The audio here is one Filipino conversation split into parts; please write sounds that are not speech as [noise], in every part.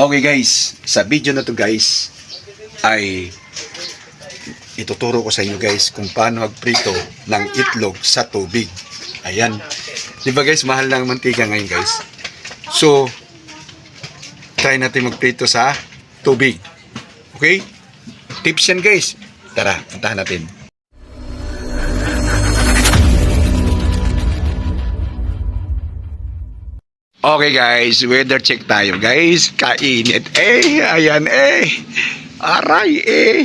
Okay guys, sa video na to guys ay ituturo ko sa inyo guys kung paano magprito ng itlog sa tubig. Ayan. Di ba guys, mahal na mantika ngayon guys. So, try natin magprito sa tubig. Okay? Tips yan guys. Tara, puntahan natin. Okay guys, weather check tayo guys. Kainit eh, ayan eh. Aray eh.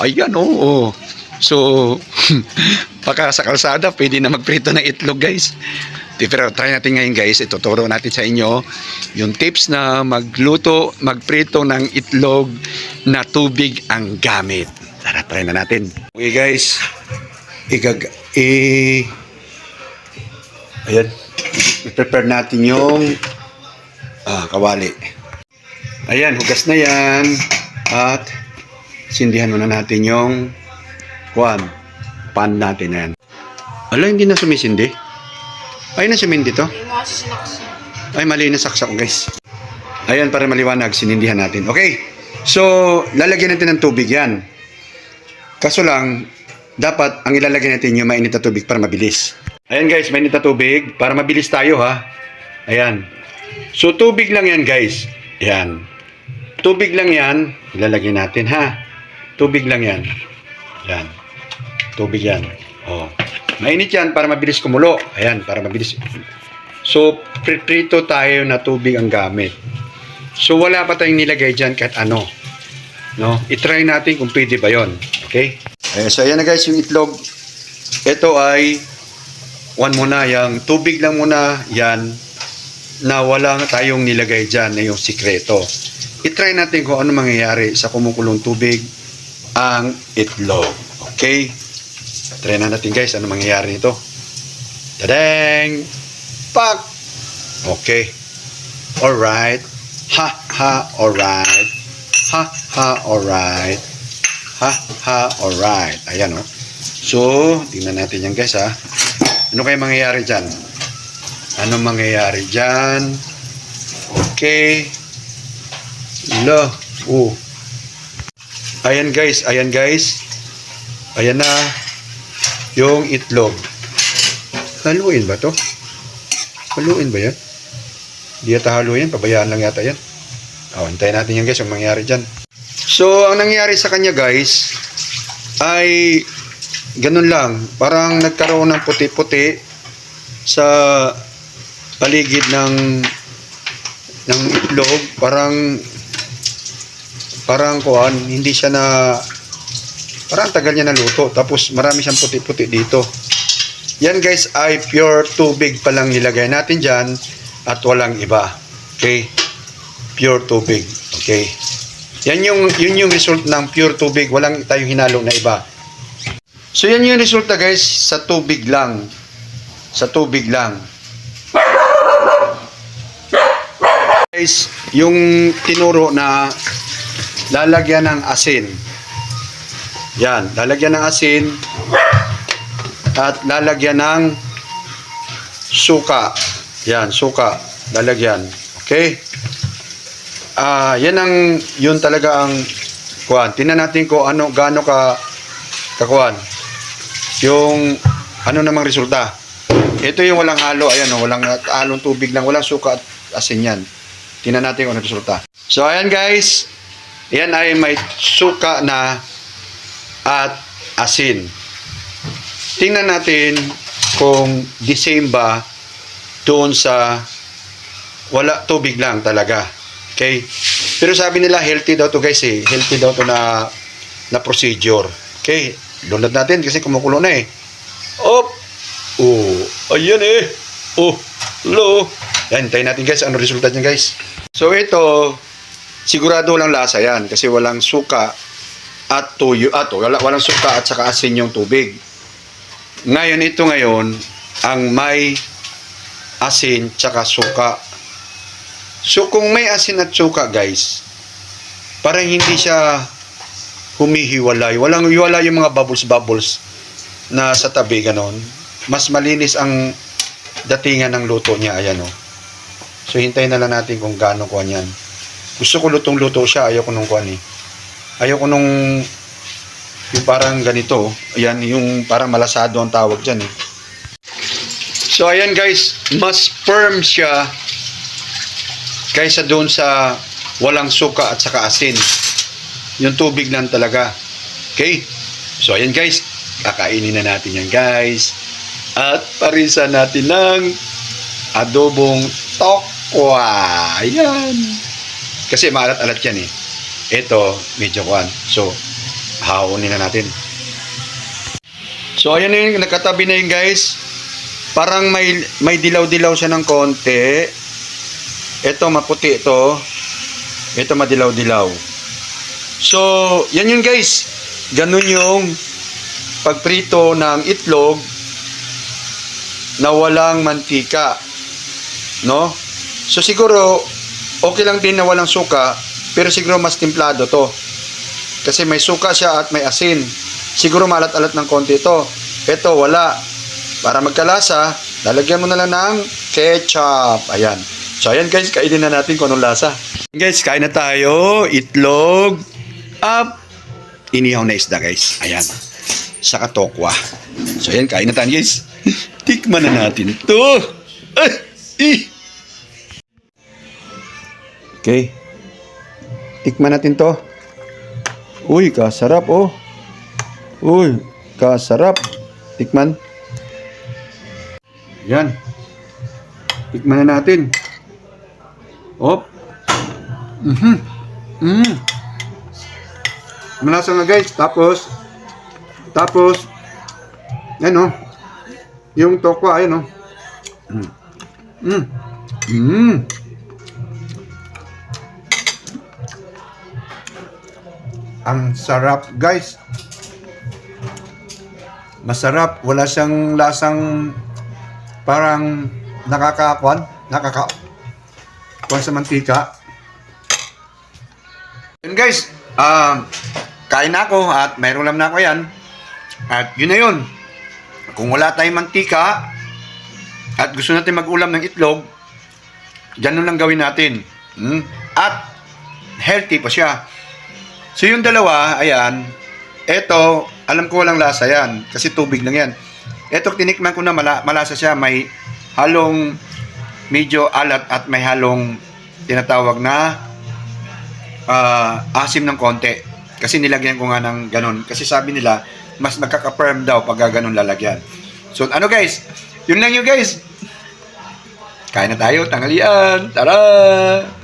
Ayan oo. Oh, So, [laughs] pagka sa kalsada, pwede na magprito ng itlog guys. Pero try natin ngayon guys, ituturo natin sa inyo yung tips na magluto, magprito ng itlog na tubig ang gamit. Tara, try na natin. Okay guys, igag... I, ayan, i-prepare natin yung ah, kawali. Ayan, hugas na yan. At sindihan muna natin yung kuan, pan natin yan. Ala, hindi na sumisindi. Ay, na sumindi to. Ay, mali na saksak guys. Ayan, para maliwanag, sinindihan natin. Okay, so, lalagyan natin ng tubig yan. Kaso lang, dapat ang ilalagay natin yung mainit na tubig para mabilis. Ayan guys, mainit na tubig para mabilis tayo ha. Ayan. So, tubig lang yan guys. Ayan. Tubig lang yan. Ilalagay natin ha. Tubig lang yan. Ayan. Tubig yan. Oh. Mainit yan para mabilis kumulo. Ayan, para mabilis. So, prito tayo na tubig ang gamit. So, wala pa tayong nilagay dyan kahit ano. No? I-try natin kung pwede ba yon. Okay? Eh, so, ayan na guys yung itlog. Ito ay one muna, yung tubig lang muna yan na wala tayong nilagay dyan na yung sikreto. I-try natin kung ano mangyayari sa kumukulong tubig ang itlog. Okay? Try na natin guys ano mangyayari nito. Tadang! Pak! Okay. Alright. Ha ha alright. Ha ha alright. Ha ha alright. Ayan oh. So, tingnan natin yan guys ha. Ano kaya mangyayari dyan? Ano mangyayari dyan? Okay. Lo. Oh. Ayan guys, ayan guys. Ayan na yung itlog. Haluin ba to? Haluin ba yan? Di yata haluin, pabayaan lang yata yan. O, hintayin natin yan guys, yung mangyari dyan. So, ang nangyari sa kanya guys, ay ganun lang. Parang nagkaroon ng puti-puti sa paligid ng ng itlog. Parang parang kuan, hindi siya na parang tagal niya naluto. Tapos marami siyang puti-puti dito. Yan guys ay pure tubig pa lang nilagay natin dyan at walang iba. Okay? Pure tubig. Okay? Yan yung, yun yung result ng pure tubig. Walang tayong hinalo na iba. So yan yung resulta guys sa tubig lang. Sa tubig lang. Guys, yung tinuro na lalagyan ng asin. Yan, lalagyan ng asin at lalagyan ng suka. Yan, suka. Lalagyan. Okay? Ah, yan ang yun talaga ang kuan. Tingnan natin ko ano gaano ka kakuan. Yung ano namang resulta. Ito yung walang halo, ayan oh, walang halong tubig lang, walang suka at asin yan. Tingnan natin kung ano resulta. So ayan guys, yan ay may suka na at asin. Tingnan natin kung the same ba doon sa wala tubig lang talaga. Okay? Pero sabi nila healthy daw to guys eh. Healthy daw to na na procedure. Okay? Lunod natin kasi kumukulo na eh. Op! Oh, ayan eh. Oh, lo. Yan, tayo natin guys. Ano resulta niyan guys? So ito, sigurado lang lasa yan kasi walang suka at tuyo. At wala, walang suka at saka asin yung tubig. Ngayon, ito ngayon, ang may asin tsaka suka. So, kung may asin at suka, guys, parang hindi siya humihiwalay. Walang hiwalay yung mga bubbles-bubbles na sa tabi, ganon. Mas malinis ang datingan ng luto niya, ayan o. So, hintayin na lang natin kung gaano ko yan. Gusto ko lutong-luto siya. Ayoko nung kuan eh. Ayoko nung yung parang ganito. Ayan, yung parang malasado ang tawag dyan eh. So ayan guys, mas firm siya kaysa doon sa walang suka at saka asin. Yung tubig lang talaga. Okay? So ayan guys, kakainin na natin yan guys. At parisan natin ng adobong tokwa. Ayan. Kasi maalat-alat yan eh. Ito, medyo kuan. So, haunin na natin. So ayan na yun, nakatabi na yun guys. Parang may may dilaw-dilaw siya ng konti. Ito maputi ito. Ito madilaw-dilaw. So, yan yun guys. Ganun yung pagprito ng itlog na walang mantika. No? So siguro okay lang din na walang suka, pero siguro mas timplado to. Kasi may suka siya at may asin. Siguro malat-alat ng konti ito. Ito wala. Para magkalasa, lalagyan mo na lang ng ketchup. Ayan. So ayan guys, kainin na natin kung anong lasa. Guys, kain na tayo. Itlog. Up. Inihaw na isda guys. Ayan. Saka tokwa. So ayan, kain na tayo guys. [laughs] Tikman na natin ito. Ah, eh. Okay. Tikman natin to. Uy, kasarap oh. Uy, kasarap. Tikman. Yan. Tikman na natin. Op. Mhm. Mm. Malasa nga guys. Tapos, tapos, yan oh. Yung tokwa, ayun oh. Mm. Mm. Ang sarap, guys. Masarap. Wala siyang lasang parang nakakakwan. Nakaka... Kwan sa mantika. Yun guys, um, kain na ako at mayroon lang na ako yan. At yun na yun. Kung wala tayong mantika at gusto natin mag-ulam ng itlog, ganun lang gawin natin. Hmm? At healthy pa siya. So yung dalawa, ayan, eto, alam ko walang lasa yan, kasi tubig lang yan. Eto, tinikman ko na mala, malasa siya, may halong medyo alat at may halong tinatawag na ah, asim ng konti. Kasi nilagyan ko nga ng ganun. Kasi sabi nila, mas nagkaka-firm daw pag ganun lalagyan. So, ano guys? Yun lang yun guys. Kain na tayo, tanghalian. Tara!